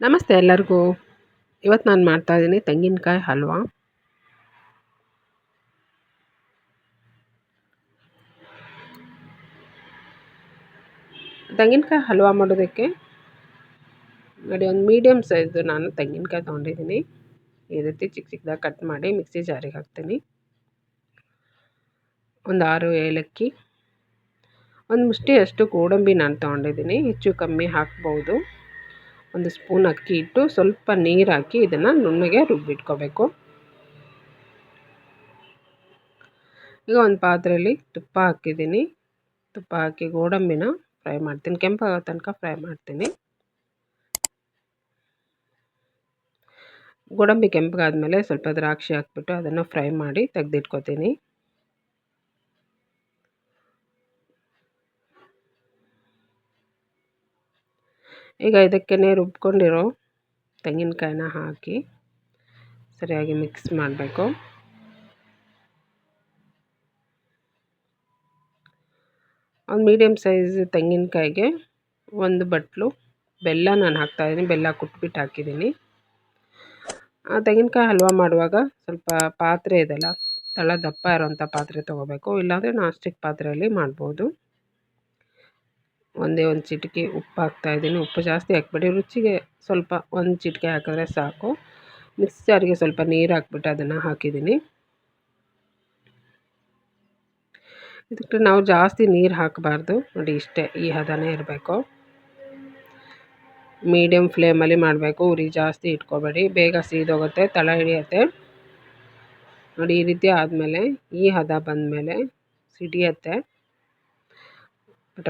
ನಮಸ್ತೆ ಎಲ್ಲರಿಗೂ. ಇವತ್ತು ನಾನು ಮಾಡ್ತಾಯಿದ್ದೀನಿ ತೆಂಗಿನಕಾಯಿ ಹಲ್ವಾ. ತೆಂಗಿನಕಾಯಿ ಹಲ್ವಾ ಮಾಡೋದಕ್ಕೆ ನೋಡಿ, ಒಂದು ಮೀಡಿಯಮ್ ಸೈಜು ನಾನು ತೆಂಗಿನಕಾಯಿ ತೊಗೊಂಡಿದ್ದೀನಿ. ಈ ರೀತಿ ಚಿಕ್ಕ ಚಿಕ್ಕದಾಗಿ ಕಟ್ ಮಾಡಿ ಮಿಕ್ಸಿ ಜಾರಿಗೆ ಹಾಕ್ತೀನಿ. ಒಂದು ಆರು ಏಲಕ್ಕಿ. ಒಂದು ಮುಷ್ಟಿಯಷ್ಟು ಗೋಡಂಬಿ ನಾನು ತೊಗೊಂಡಿದ್ದೀನಿ. ಹೆಚ್ಚು ಕಮ್ಮಿ ಹಾಕ್ಬೋದು. ಒಂದು ಸ್ಪೂನ್ ಅಕ್ಕಿ ಇಟ್ಟು ಸ್ವಲ್ಪ ನೀರು ಹಾಕಿ ಇದನ್ನು ನುಣ್ಣಗೆ ರುಬ್ಬಿಟ್ಕೋಬೇಕು. ಈಗ ಒಂದು ಪಾತ್ರೆಯಲ್ಲಿ ತುಪ್ಪ ಹಾಕಿದ್ದೀನಿ. ತುಪ್ಪ ಹಾಕಿ ಗೋಡಂಬಿನ ಫ್ರೈ ಮಾಡ್ತೀನಿ. ಕೆಂಪಾಗೋ ತನಕ ಫ್ರೈ ಮಾಡ್ತೀನಿ. ಗೋಡಂಬಿ ಕೆಂಪಗಾದ್ಮೇಲೆ ಸ್ವಲ್ಪ ದ್ರಾಕ್ಷಿ ಹಾಕ್ಬಿಟ್ಟು ಅದನ್ನು ಫ್ರೈ ಮಾಡಿ ತೆಗೆದಿಟ್ಕೋತೀನಿ. ಈಗ ಇದಕ್ಕೆ ರುಬ್ಕೊಂಡಿರೋ ತೆಂಗಿನಕಾಯಿನ ಹಾಕಿ ಸರಿಯಾಗಿ ಮಿಕ್ಸ್ ಮಾಡಬೇಕು. ಒಂದು ಮೀಡಿಯಮ್ ಸೈಜ್ ತೆಂಗಿನಕಾಯಿಗೆ ಒಂದು ಬಟ್ಲು ಬೆಲ್ಲ ನಾನು ಹಾಕ್ತಾಯಿದ್ದೀನಿ ಬೆಲ್ಲ ಕುಟ್ಬಿಟ್ಟು ಹಾಕಿದ್ದೀನಿ. ಆ ತೆಂಗಿನಕಾಯಿ ಹಲ್ವಾ ಮಾಡುವಾಗ ಸ್ವಲ್ಪ ಪಾತ್ರೆ ಇದೆಯಲ್ಲ ತಳ ದಪ್ಪ ಇರೋಂಥ ಪಾತ್ರೆ ತೊಗೋಬೇಕು, ಇಲ್ಲಾಂದರೆ ನಾಸ್ಟಿಕ್ ಸ್ಟಿಕ್ ಪಾತ್ರೆಯಲ್ಲಿ ಮಾಡ್ಬೋದು. ಒಂದೇ ಒಂದು ಚಿಟಿಕೆ ಉಪ್ಪು ಹಾಕ್ತಾಯಿದ್ದೀನಿ ಉಪ್ಪು ಜಾಸ್ತಿ ಹಾಕ್ಬೇಡಿ. ರುಚಿಗೆ ಸ್ವಲ್ಪ ಒಂದು ಚಿಟಿಕೆ ಹಾಕಿದ್ರೆ ಸಾಕು. ಮಿಕ್ಸ್ ಜಾರಿಗೆ ಸ್ವಲ್ಪ ನೀರು ಹಾಕ್ಬಿಟ್ಟು ಅದನ್ನು ಹಾಕಿದ್ದೀನಿ. ಇದಕ್ಕೆ ನಾವು ಜಾಸ್ತಿ ನೀರು ಹಾಕಬಾರ್ದು. ನೋಡಿ, ಇಷ್ಟೇ ಈ ಹದನೇ ಇರಬೇಕು. ಮೀಡಿಯಮ್ ಫ್ಲೇಮಲ್ಲಿ ಮಾಡಬೇಕು. ಉರಿ ಜಾಸ್ತಿ ಇಟ್ಕೋಬೇಡಿ. ಬೇಗ ಸೀದೋಗುತ್ತೆ, ತಳ ಹಿಡಿಯುತ್ತೆ. ನೋಡಿ, ಈ ರೀತಿ ಆದಮೇಲೆ ಈ ಹದ ಬಂದಮೇಲೆ ಸಿಡಿಯತ್ತೆ.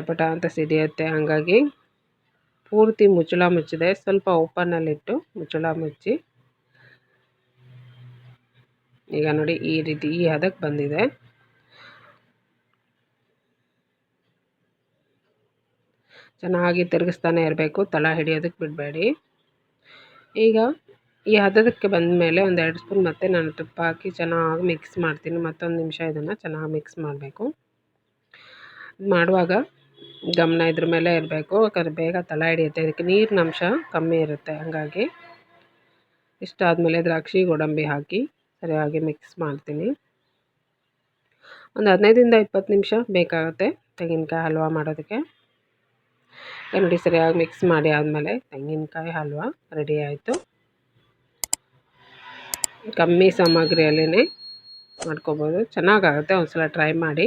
ಪಟ ಅಂತ ಸಿಡಿಯುತ್ತೆ. ಹಾಗಾಗಿ ಪೂರ್ತಿ ಮುಚ್ಚಳ ಮುಚ್ಚಿದೆ. ಸ್ವಲ್ಪ ಓಪನಲ್ಲಿಟ್ಟು ಮುಚ್ಚಳ ಮುಚ್ಚಿ. ಈಗ ನೋಡಿ ಈ ರೀತಿ ಈ ಹದಕ್ಕೆ ಬಂದಿದೆ. ಚೆನ್ನಾಗಿ ತಿರುಗಿಸ್ತಾನೆ ಇರಬೇಕು. ತಳ ಹಿಡಿಯೋದಕ್ಕೆ ಬಿಡಬೇಡಿ. ಈಗ ಈ ಹದಕ್ಕೆ ಬಂದ ಮೇಲೆ ಒಂದು ಎರಡು ಸ್ಪೂನ್ ಮತ್ತೆ ನಾನು ತುಪ್ಪ ಹಾಕಿ ಚೆನ್ನಾಗಿ ಮಿಕ್ಸ್ ಮಾಡ್ತೀನಿ. ಮತ್ತೊಂದು ನಿಮಿಷ ಇದನ್ನು ಚೆನ್ನಾಗಿ ಮಿಕ್ಸ್ ಮಾಡಬೇಕು. ಮಾಡುವಾಗ ಗಮನ ಇದ್ರ ಮೇಲೆ ಇರಬೇಕು, ಯಾಕಂದರೆ ಬೇಗ ತಳ ಹಿಡಿಯುತ್ತೆ. ಇದಕ್ಕೆ ನೀರಿನ ಅಂಶ ಕಮ್ಮಿ ಇರುತ್ತೆ, ಹಾಗಾಗಿ ಇಷ್ಟಾದಮೇಲೆ ದ್ರಾಕ್ಷಿ, ಗೋಡಂಬಿ ಹಾಕಿ ಸರಿಯಾಗಿ ಮಿಕ್ಸ್ ಮಾಡ್ತೀನಿ. ಒಂದು ಹದಿನೈದರಿಂದ ಇಪ್ಪತ್ತು ನಿಮಿಷ ಬೇಕಾಗುತ್ತೆ ತೆಂಗಿನಕಾಯಿ ಹಲ್ವ ಮಾಡೋದಕ್ಕೆ. ನೋಡಿ ಸರಿಯಾಗಿ ಮಿಕ್ಸ್ ಮಾಡಿ ಆದಮೇಲೆ ತೆಂಗಿನಕಾಯಿ ಹಲ್ವಾ ರೆಡಿ ಆಯಿತು. ಕಮ್ಮಿ ಸಾಮಗ್ರಿಯಲ್ಲೇ ಮಾಡ್ಕೋಬೋದು. ಚೆನ್ನಾಗಾಗುತ್ತೆ ಒಂದು ಸಲ ಟ್ರೈ ಮಾಡಿ.